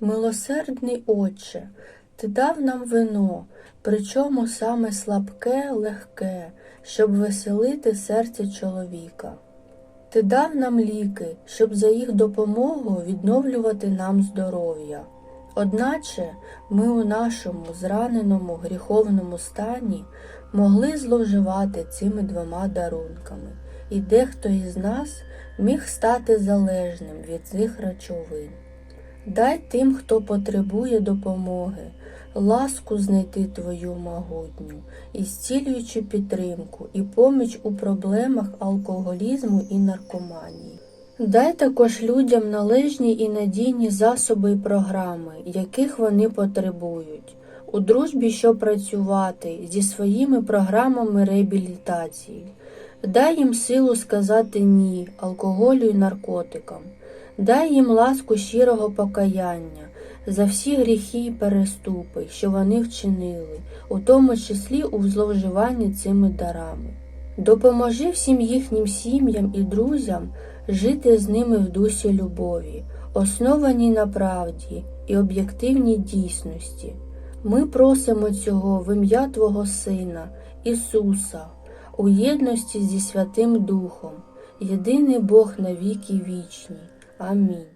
Милосердний Отче, Ти дав нам вино, причому саме слабке, легке, щоб веселити серце чоловіка. Ти дав нам ліки, щоб за їх допомогою відновлювати нам здоров'я. Одначе ми у нашому зраненому гріховному стані могли зловживати цими двома дарунками, і дехто із нас міг стати залежним від цих речовин. Дай тим, хто потребує допомоги, ласку знайти твою могутню, і зцілюючу підтримку і поміч у проблемах алкоголізму і наркоманії. Дай також людям належні і надійні засоби і програми, яких вони потребують, у дружбі, щоб працювати зі своїми програмами реабілітації. Дай їм силу сказати ні алкоголю і наркотикам. Дай їм ласку щирого покаяння за всі гріхи і переступи, що вони вчинили, у тому числі у зловживанні цими дарами. Допоможи всім їхнім сім'ям і друзям жити з ними в дусі любові, основаній на правді і об'єктивній дійсності. Ми просимо цього в ім'я Твого Сина, Ісуса, у єдності зі Святим Духом, єдиний Бог на віки вічні. Амінь.